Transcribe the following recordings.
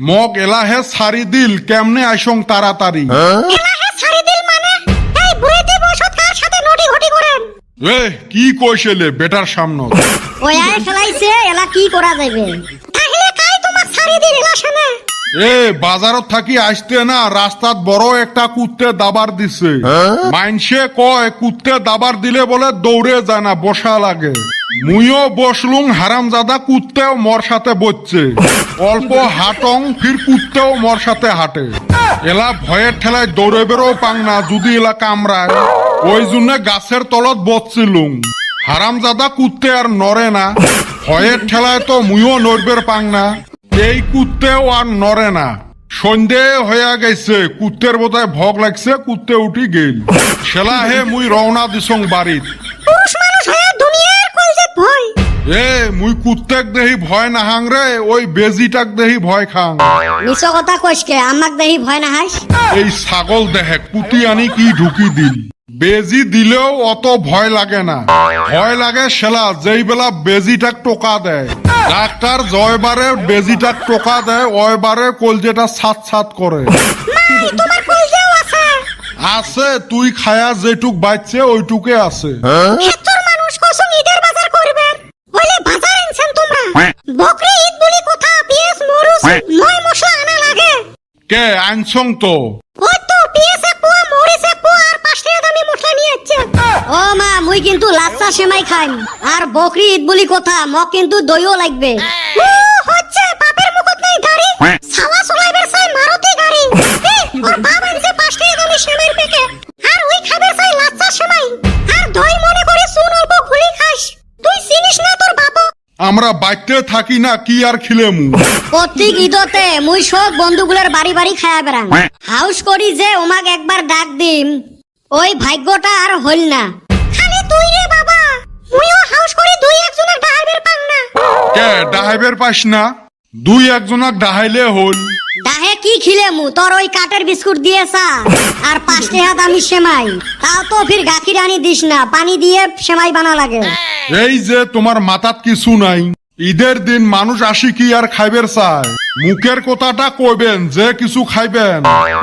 Mug এলাহে সারি দিল কেমনে আইসং তাড়াতাড়ি? দিল মানে? এই বুড়িতে বসো তার সাথে নটি ঘটি করেন? এ কি কইছেলে বেটার সামনে ওই আয় ফেলাইছে এলা কি করা যাবে এ বাজারত থাকি আসতে না রাস্তাত বড় একটা কুত্তে দাবার দিছে। মাইনসে কয় কুত্তে দাবার দিলে বলে দৌড়ে যায় না বসা লাগে। মুইও বসলুম হারামজাদা কুত্তেও মর সাথে বসছে অল্প হাটং ফির কুত্তেও মর সাথে হাঁটে। এলা ভয়ের ঠেলায় দৌড়ে বেরো পাং না যদি এলা কামড়ায় ওই জন্য গাছের তলত বসছিলুম। হারামজাদা কুত্তে আর নড়ে না ভয়ের ঠেলায় তো মুইও নড়বের পাং না। এই কুত্তেও আর নড়ে না। সন্ধে হয়ে গেছে কুত্তের বোধহয় ভোগ লাগছে কুত্তে উঠি গেল। সেলা হে মুই রওনা দিছং বাড়িত। এ মুই কুত্তেক দেহি ভয় নাহাং রে ওই বেজিটাক দেহি ভয় খাং। মিছ কথা কইসকে আমাক দেহি ভয় না হাস এই ছাগল দেহে কুটি আনি কি ঢুকি দিল। বেজি দিলেও অত ভয় লাগে না। ভয় লাগে সেলা যেই বেলা বেজিটাক টোকা দেয়। ডাক্তার জয়বারে বেজিটাক টোকা দেয় ওইবারে কলজেটা ছাত ছাত করে। আছে। তুই খায়া যেটুক বাচ্চে ওইটুকে আছে। হেতর মানুষ কসম ও মা মুই কিন্তু লাচ্চা সেমাই খাইম। আর বকরি ঈদ বলি কথা মক কিন্তু দইও লাগবে। ও হচ্ছে বাপের মুখত নাই দাড়ি সালা চলাইবার চাই মারুতি গাড়ি। ওর বাপ আনছে পাঁচ টাকা দামি সেমাইয়ের প্যাকেট আর ওই খাবে চাই লাচ্চা সেমাই। আর দই মনে করে চুন অল্প ঘুলি খাস তুই চিনিস না তোর বাবা আমরা বাইতে থাকি না কি আর খিলেমু প্রত্যেক ঈদতে মুই সব বন্ধুগুলোর বাড়ি বাড়ি খায়া বেড়ান হাউস করি যে ওমাক একবার ডাক দিম। ওই ভাগ্যটা আর হইল না। খালি তুই রে বাবা মুইও হাউস করি দুই একজনের ডাহাইবের পাং না। কে ডাহাইবের পাস না? দুই একজনক ডাহাইলে হল। ডাহে কি খিলে মু? তোর ওই কাঠের বিস্কুট দিয়ে চা। আর পাঁচ টাকা দামি সেমাই। তাও তো ফির গাখির আনি দিস না পানি দিয়ে সেমাই বানা লাগে। এই যে তোমার মাথাত কিছু নাই। ঈদের দিন মানুষ আসি কি আর খাইবের চায়। মুখের কথাটা কইবেন যে কিছু খাইবেন।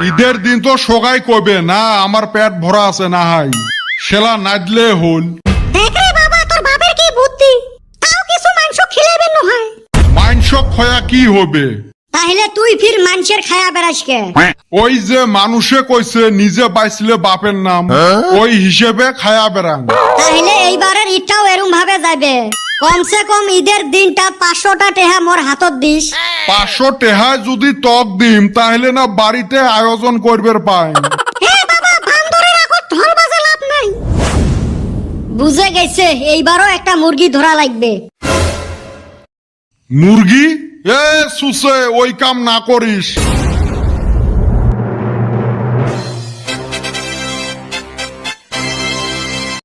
ঈদের দিন তো সগাই কইবে না আমার পেট ভরা আছে না হাই সেলা নাচলে হল। বাবা তোর বাপের কি বুদ্ধি? তাও কিছু মাংস খিলেবেন নহয় মাংস খয়া কি হবে? তাহলে তুই ফির মানুষের খায়া বেড়াসকে ওই যে মানুষে কইছে নিজে বাইছিলে বাপের নাম। ওই হিসেবে খায়া বেড়াং তাহলে এইবারের ঈদটাও এরম ভাবে যাবে কমসে কম ঈদের দিনটা পাঁচশোটা টেহা মোর হাতত দিস। পাঁচশো টেহায় যদি তক দিম তাহলে না বাড়িতে আয়োজন করবের পাই। হে বাবা বান্দরের আগত ঢোল বাজে লাভ নাই। বুঝে গেছে এইবারও একটা মুরগি ধরা লাগবে। মুরগি? এ সুসে ওই কাম না করিস।